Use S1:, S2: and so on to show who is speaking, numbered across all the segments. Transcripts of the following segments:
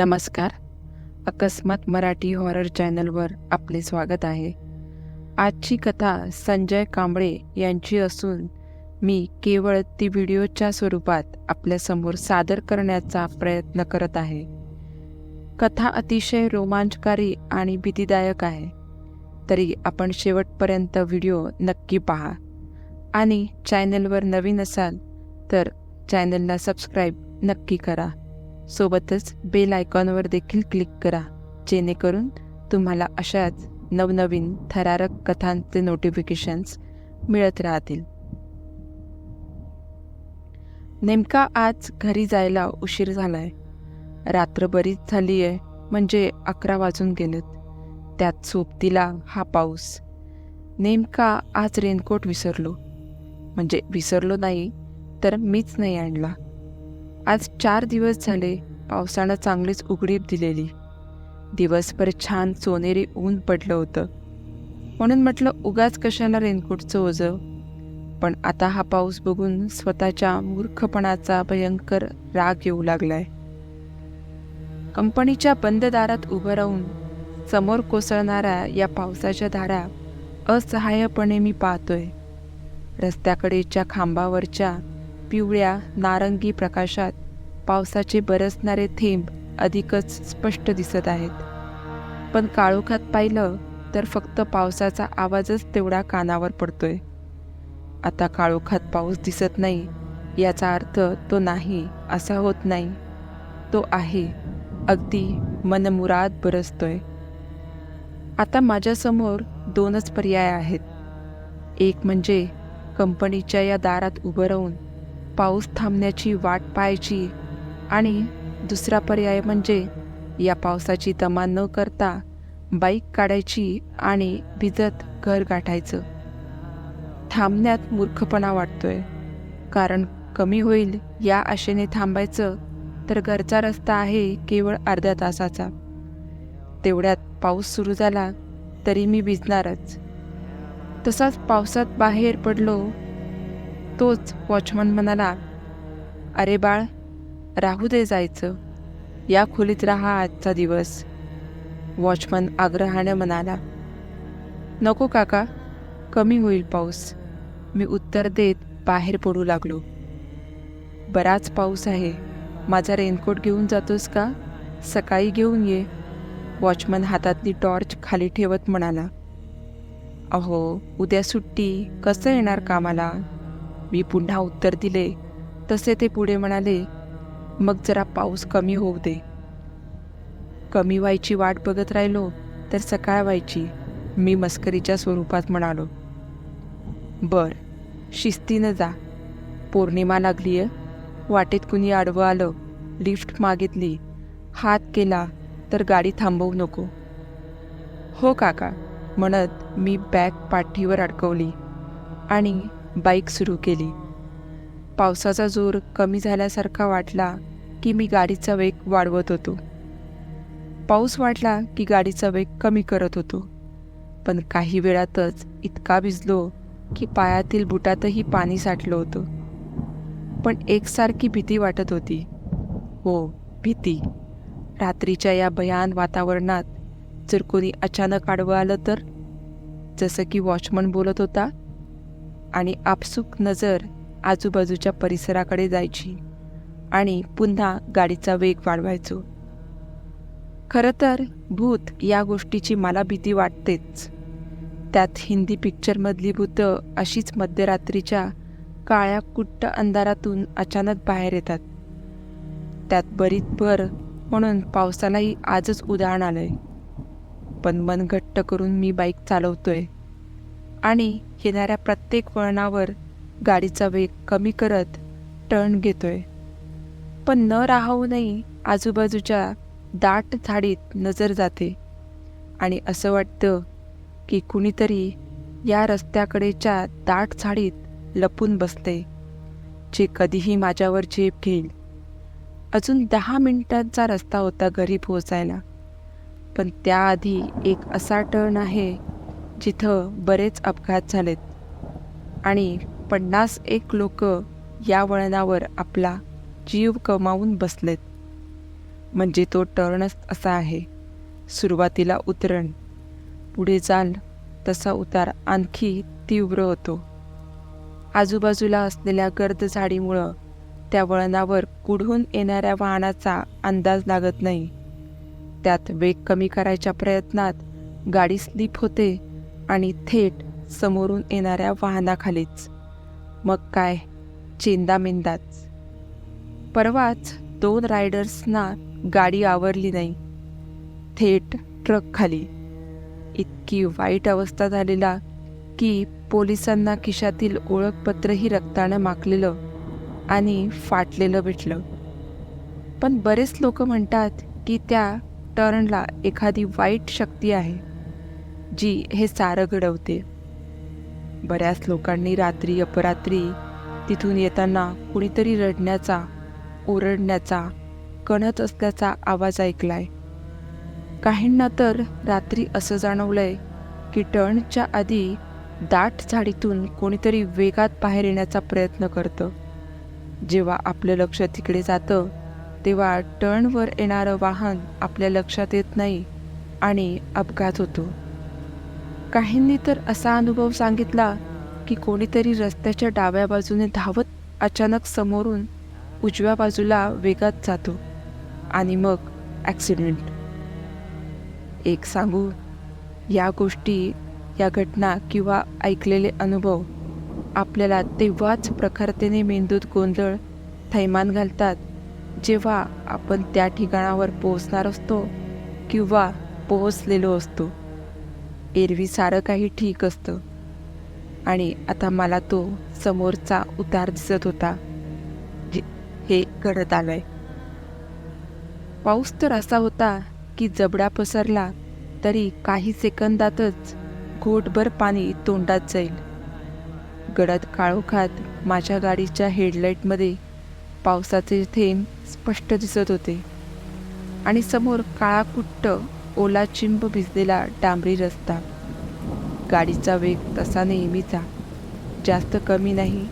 S1: नमस्कार. अकस्मात मराठी हॉरर चॅनलवर आपले स्वागत आहे. आजची कथा संजय कांबळे यांची असून मी केवळ ती व्हिडिओच्या स्वरूपात आपल्यासमोर सादर करण्याचा प्रयत्न करत आहे. कथा अतिशय रोमांचकारी आणि भीतीदायक आहे. तरी आपण शेवटपर्यंत व्हिडिओ नक्की पहा. आणि चॅनलवर नवीन असाल तर चॅनलला सबस्क्राईब नक्की करा. सोबतच बेल आयकॉनवर देखील क्लिक करा. जेणेकरून तुम्हाला अशाच नवनवीन थरारक कथांचे नोटिफिकेशन्स मिळत राहतील. नेमका आज घरी जायला उशीर झालाय. रात्र बरीच झाली आहे म्हणजे अकरा वाजून गेलेत. त्यात सोबतीला हा पाऊस. नेमका आज रेनकोट विसरलो. म्हणजे विसरलो नाही तर मीच नाही आणला. आज चार दिवस झाले पावसानं चांगलीच उघडीप दिलेली. दिवसभर छान सोनेरी ऊन पडलं होतं. म्हणून म्हटलं उगाच कशाला रेनकोटचं ओझं? पण आता हा पाऊस बघून स्वतःच्या मूर्खपणाचा भयंकर राग येऊ लागलाय. कंपनीच्या बंद दारात उभं राहून समोर कोसळणाऱ्या या पावसाच्या धारा असहाय्यपणे मी पाहतोय. रस्त्याकडेच्या खांबावरच्या पिवळ्या नारंगी प्रकाशात पावसाचे बरसणारे थेंब अधिकच स्पष्ट दिसत आहेत. पण काळोखात पाहिलं तर फक्त पावसाचा आवाजच तेवढा कानावर पडतोय. आता काळोखात पाऊस दिसत नाही याचा अर्थ तो नाही असा होत नाही. तो आहे अगदी मनमुराद बरसतोय. आता माझ्यासमोर दोनच पर्याय आहेत. एक म्हणजे कंपनीच्या या दारात उभं राहून पाऊस थांबण्याची वाट पाहायची. आणि दुसरा पर्याय म्हणजे या पावसाची तमा न करता बाईक काढायची आणि भिजत घर गाठायचं. थांबण्यात मूर्खपणा वाटतोय. कारण कमी होईल या आशेने थांबायचं तर घरचा रस्ता आहे केवळ अर्ध्या तासाचा. तेवढ्यात पाऊस सुरू झाला तरी मी भिजणारच. तसाच पावसात बाहेर पडलो तोच वॉचमन म्हणाला अरे बाळ राहू दे जायचं. या खोलीत राहा आजचा दिवस. वॉचमन आग्रहाने म्हणाला नको काका कमी होईल पाऊस. मी उत्तर देत बाहेर पडू लागलो. बराच पाऊस आहे. माझा रेनकोट घेऊन जातोस का? सकाळी घेऊन ये. वॉचमन हातातली टॉर्च खाली ठेवत म्हणाला अहो उद्या सुट्टी. कसं येणार कामाला? मी पुन्हा उत्तर दिले. तसे ते पुढे म्हणाले मग जरा पाऊस कमी होऊ दे. कमी व्हायची वाट बघत राहिलो तर सकाळ व्हायची मी मस्करीच्या स्वरूपात म्हणालो. बर शिस्तीनं जा. पौर्णिमा लागली आहे वाटेत कुणी आडवं आलं लिफ्ट मागितली हात केला तर गाडी थांबवू नको. हो काका म्हणत मी बॅग पाठीवर अडकवली आणि बाईक सुरू केली. पावसाचा जोर कमी झाल्यासारखा वाटला की मी गाडीचा वेग वाढवत होतो. पाऊस वाटला की गाडीचा वेग कमी करत होतो. पण काही वेळातच इतका भिजलो की पायातील बुटातही पाणी साठलं होतं. पण एकसारखी भीती वाटत होती. हो भीती. रात्रीच्या या भयान वातावरणात जर कोणी अचानक आडवं आलं तर? जसं की वॉचमन बोलत होता आणि आपसूक नजर आजूबाजूच्या परिसराकडे जायची आणि पुन्हा गाडीचा वेग वाढवायचो. खरं तर भूत या गोष्टीची मला भीती वाटतेच. त्यात हिंदी पिक्चरमधली भूतं अशीच मध्यरात्रीच्या काळ्या कुट्ट अंधारातून अचानक बाहेर येतात. त्यात बरीच भर म्हणून पावसालाही आजच उदाहरण आलंय. पण मन घट्ट करून मी बाईक चालवतोय. आणि येणाऱ्या प्रत्येक वळणावर गाडीचा वेग कमी करत टर्न घेतोय. पण न राहूनही आजूबाजूच्या दाट झाडीत नजर जाते. आणि असं वाटतं की कुणीतरी या रस्त्याकडेच्या दाट झाडीत लपून बसते जे कधीही माझ्यावर झेप घेईल. अजून दहा मिनिटांचा रस्ता होता घरी पोहोचायला पण त्याआधी एक असा टर्न आहे जिथं बरेच अपघात झालेत. आणि पन्नास एक लोक या वळणावर आपला जीव कमावून बसलेत. म्हणजे तो टर्नच असा आहे. सुरुवातीला उतरण. पुढे जाल तसा उतार आणखी तीव्र होतो. आजूबाजूला असलेल्या गर्द झाडीमुळं त्या वळणावर कुढून येणाऱ्या वाहनाचा अंदाज लागत नाही. त्यात वेग कमी करायच्या प्रयत्नात गाडी स्लिप होते आणि थेट समोरून येणाऱ्या वाहनाखालीच. मग काय? चेंदामेंदाच परवाच दोन रायडर्सना गाडी आवरली नाही. थेट ट्रक खाली इतकी वाईट अवस्था झालेला की पोलिसांना खिशातील ओळखपत्रही रक्तानं माखलेलं आणि फाटलेलं भेटलं. पण बरेच लोक म्हणतात की त्या टर्नला एखादी वाईट शक्ती आहे. जी हे सारं घडवते. बऱ्याच लोकांनी रात्री अपरात्री तिथून येताना कुणीतरी रडण्याचा ओरडण्याचा कणत असल्याचा आवाज ऐकलाय. काहींना तर रात्री असं जाणवलंय की टर्नच्या आधी दाट झाडीतून कोणीतरी वेगात बाहेर येण्याचा प्रयत्न करतं. जेव्हा आपलं लक्ष तिकडे जातं तेव्हा टर्नवर येणारं वाहन आपल्या लक्षात येत नाही आणि अपघात होतो. काहींनी तर असा अनुभव सांगितला की कोणीतरी रस्त्याच्या डाव्या बाजूने धावत अचानक समोरून उजव्या बाजूला वेगात जातो आणि मग ॲक्सिडेंट. एक सांगू या गोष्टी या घटना किंवा ऐकलेले अनुभव आपल्याला तेव्हाच प्रखरतेने मेंदूत गोंधळ थैमान घालतात जेव्हा आपण त्या ठिकाणावर पोहोचणार असतो किंवा पोहोचलेलो असतो. एरवी सारं काही ठीक असतं. आणि आता मला तो समोरचा उतार दिसत होता जे हे घडत आलंय. पाऊस तर असा होता की जबडा पसरला तरी काही सेकंदातच घोटभर पाणी तोंडात जाईल. गडद काळोखात माझ्या गाडीच्या हेडलाईटमध्ये पावसाचे थेंब स्पष्ट दिसत होते. आणि समोर काळा कुट्ट ओला चिंब भिजलेला डांबरी रस्ता. गाडीचा वेग तसा नेहमीचा. जास्त कमी नाही.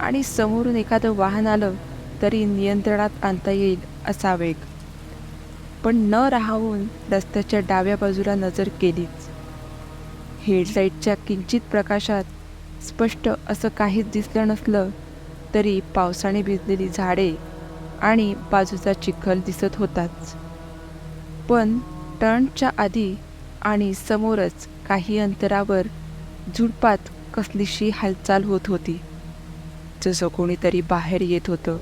S1: आणि समोरून एखादं वाहन आलं तरी नियंत्रणात आणता येईल असा वेग. पण न राहून रस्त्याच्या डाव्या बाजूला नजर केलीच. हेडलाईटच्या किंचित प्रकाशात स्पष्ट असं काहीच दिसलं नसलं तरी पावसाने भिजलेली झाडे आणि बाजूचा चिखल दिसत होताच. पण टर्नच्या आधी आणि समोरच काही अंतरावर झुडपात कसलीशी हालचाल होत होती. जसं कोणीतरी बाहेर येत होतं.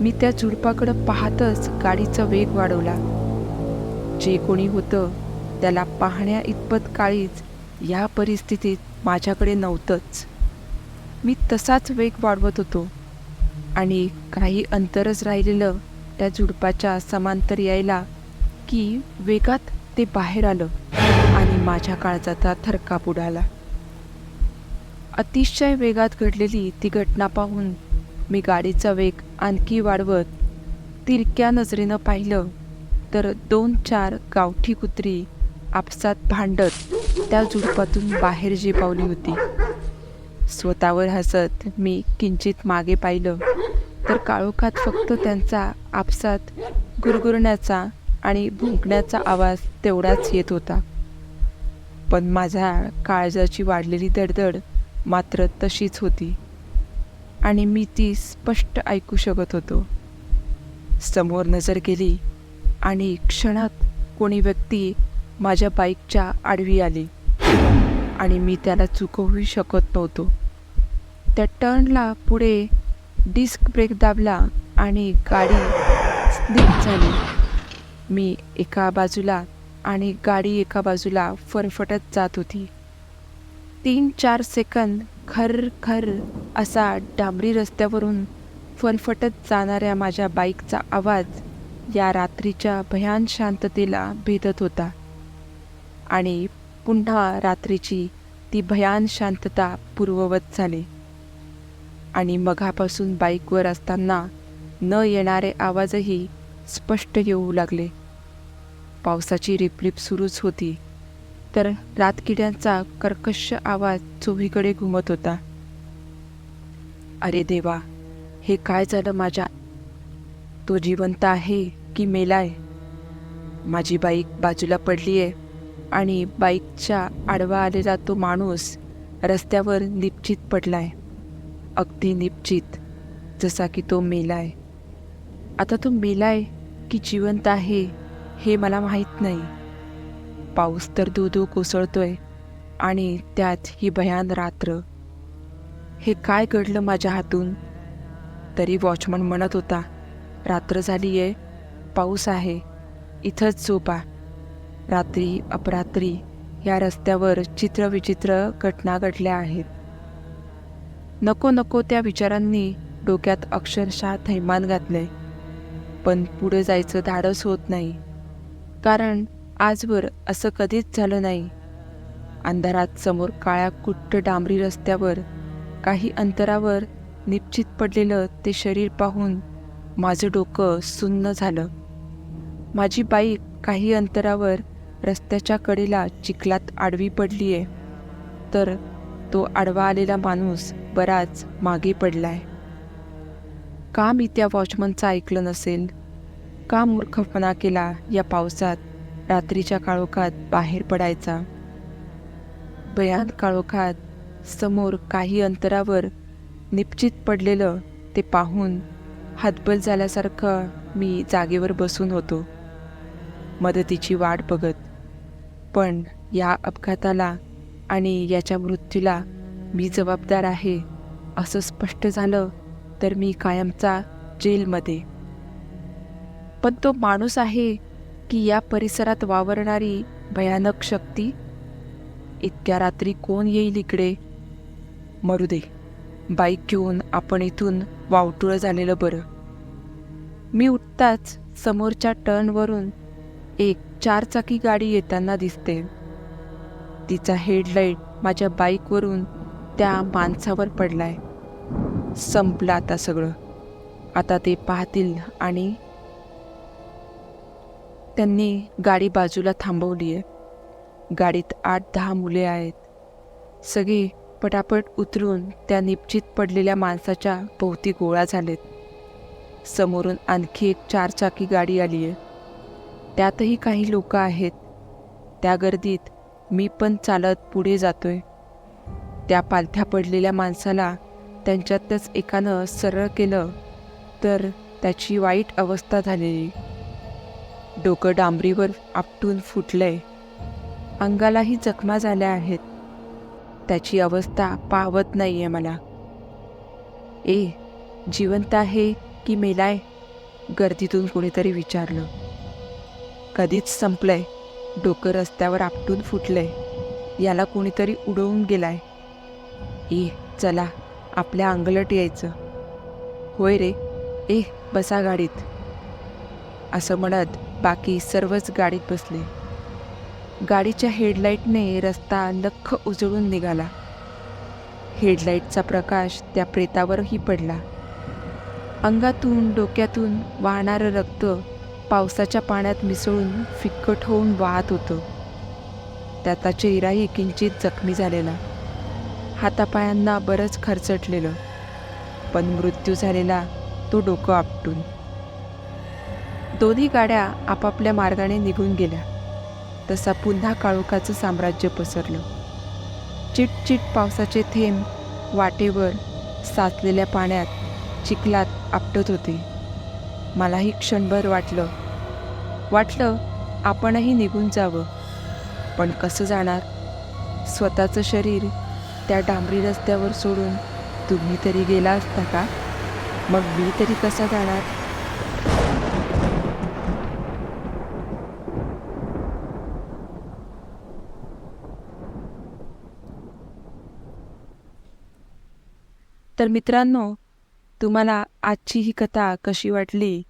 S1: मी त्या झुडपाकडं पाहतच गाडीचा वेग वाढवला. जे कोणी होतं त्याला पाहण्या इतपत काळीच या परिस्थितीत माझ्याकडे नव्हतंच. मी तसाच वेग वाढवत होतो आणि काही अंतरच राहिलेलं त्या झुडपाच्या समांतर यायला की वेगात ते बाहेर आलं आणि माझ्या काळजाचा थरकाप उडाला. अतिशय वेगात घडलेली ती घटना पाहून मी गाडीचा वेग आणखी वाढवत तिरक्या नजरेनं पाहिलं तर दोन चार गावठी कुत्री आपसात भांडत त्या झुडपातून बाहेर जी पावली होती. स्वतःवर हसत मी किंचित मागे पाहिलं तर काळोखात फक्त त्यांचा आपसात गुरगुरण्याचा आणि भुंकण्याचा आवाज तेवढाच येत होता. पण माझ्या काळजाची वाढलेली दडदड मात्र तशीच होती आणि मी ती स्पष्ट ऐकू शकत होतो. समोर नजर गेली आणि क्षणात कोणी व्यक्ती माझ्या बाईकच्या आडवी आली आणि मी त्याला चुकवू शकत नव्हतो. त्या टर्नला पुढे डिस्क ब्रेक दाबला आणि गाडी स्लिप झाली. मी एका बाजूला आणि गाडी एका बाजूला फरफटत जात होती. तीन चार सेकंद खर खर असा डांबरी रस्त्यावरून फरफटत जाणाऱ्या माझ्या बाईकचा आवाज या रात्रीच्या भयान शांततेला भेदत होता. आणि पुन्हा रात्रीची ती भयान शांतता पूर्ववत झाली. आणि मघापासून बाईकवर असताना न येणारे आवाजही स्पष्ट येऊ लागले. पावसाची रिपरिप सुरूच होती. तर रातकिड्यांचा कर्कश आवाज चोहीकडे घुमत होता. अरे देवा हे काय झालं माझ्या? तो जिवंत आहे की मेलाय? माझी बाईक बाजूला पडली आहे आणि बाईकच्या आडवा आलेला तो माणूस रस्त्यावर निपचित पडलाय. अगदी निपचित जसा की तो मेलाय. आता तो मेलाय की जिवंत आहे हे मला माहीत नाही. पाऊस तर धो कोसळतोय आणि त्यात ही भयान रात्र. हे काय घडलं माझ्या हातून? तरी वॉचमन म्हणत होता रात्र झाली आहे पाऊस आहे. इथंच झोपा. रात्री अपरात्री या रस्त्यावर चित्रविचित्र घटना घडल्या आहेत. नको नको त्या विचारांनी डोक्यात अक्षरशः थैमान घातले पण पुढे जायचं धाडस होत नाही. कारण आजवर असं कधीच झालं नाही. अंधारात समोर काळ्या कुट्ट डांबरी रस्त्यावर काही अंतरावर निश्चित पडलेलं ते शरीर पाहून माझं डोकं सुन्न झालं. माझी बाईक काही अंतरावर रस्त्याच्या कडेला चिखलात आडवी पडली आहे तर तो आडवा आलेला माणूस बराच मागे पडलाय. का मी त्या वॉचमनचं ऐकलं नसेल? का मूर्खपणा केला या पावसात रात्रीच्या काळोखात बाहेर पडायचा. भयान काळोखात समोर काही अंतरावर निश्चित पडलेलं ते पाहून हातबल झाल्यासारखं मी जागेवर बसून होतो. मदतीची वाट बघत. पण या अपघाताला आणि याच्या मृत्यूला मी जबाबदार आहे असं स्पष्ट झालं तर मी कायमचा जेलमध्ये. पण तो माणूस आहे की या परिसरात वावरणारी भयानक शक्ती? इतक्या रात्री कोण येईल इकडे? मरू दे. बाईक घेऊन आपण इथून वावटुळं झालेलं बरं. मी उठताच समोरच्या टर्नवरून एक चारचाकी गाडी येताना दिसते. तिचा हेडलाईट माझ्या बाईकवरून त्या माणसावर पडलाय. संपलं आता सगळं. आता ते पाहतील आणि त्यांनी गाडी बाजूला थांबवली आहे गाडीत आठ दहा मुले आहेत. सगळे पटापट उतरून त्या निपचित पडलेल्या माणसाच्या भोवती गोळा झालेत. समोरून आणखी एक चारचाकी गाडी आली आहे त्यातही काही लोक आहेत. त्या गर्दीत मी पण चालत पुढे जातोय. त्या पालथ्या पडलेल्या माणसाला त्यांच्यातच एकानं सरळ केलं तर त्याची वाईट अवस्था झालेली. डोकं डांबरीवर आपटून फुटलंय. अंगालाही जखमा झाल्या आहेत. त्याची अवस्था पावत नाही आहे मला. ए जिवंत आहे की मेलाय? गर्दीतून कोणीतरी विचारलं. कधीच संपलंय. डोकं रस्त्यावर आपटून फुटलंय. याला कोणीतरी उडवून गेलाय. ए चला आपल्या अंगलट यायचं. होय रे. ए बसा गाडीत. असं म्हणत बाकी सर्वच गाडीत बसले. गाडीच्या हेडलाईटने रस्ता लख्ख उजळून निघाला. हेडलाईटचा प्रकाश त्या प्रेतावरही पडला. अंगातून डोक्यातून वाहणारं रक्त पावसाच्या पाण्यात मिसळून फिक्कट होऊन वाहत होतं. त्याचा चेहराही किंचित जखमी झालेला. हातापायांना बरंच खरचटलेलं. पण मृत्यू झालेला तो डोकं आपटून. दोन्ही गाड्या आपापल्या मार्गाने निघून गेल्या. तसा पुन्हा काळोखाचं साम्राज्य पसरलं. चिटचिट पावसाचे थेंब वाटेवर साचलेल्या पाण्यात चिखलात आपटत होते. मलाही क्षणभर वाटलं. वाटलं आपणही निघून जावं. पण कसं जाणार? स्वतःचं शरीर त्या डांबरी रस्त्यावर सोडून तुम्ही तरी गेला असता का? मग मी तरी कसा जाणार? तर मित्रांनो तुम्हाला आजची ही कथा कशी वाटली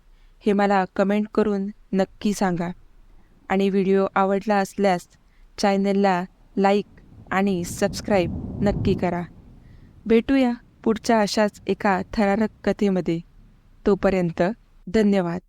S1: हे मला कमेंट करून नक्की सांगा. आणि व्हिडिओ आवडला असल्यास चॅनलला लाईक आणि सबस्क्राईब नक्की करा. भेटूया पुढच्या अशाच एका थरारक कथेमध्ये. तोपर्यंत धन्यवाद.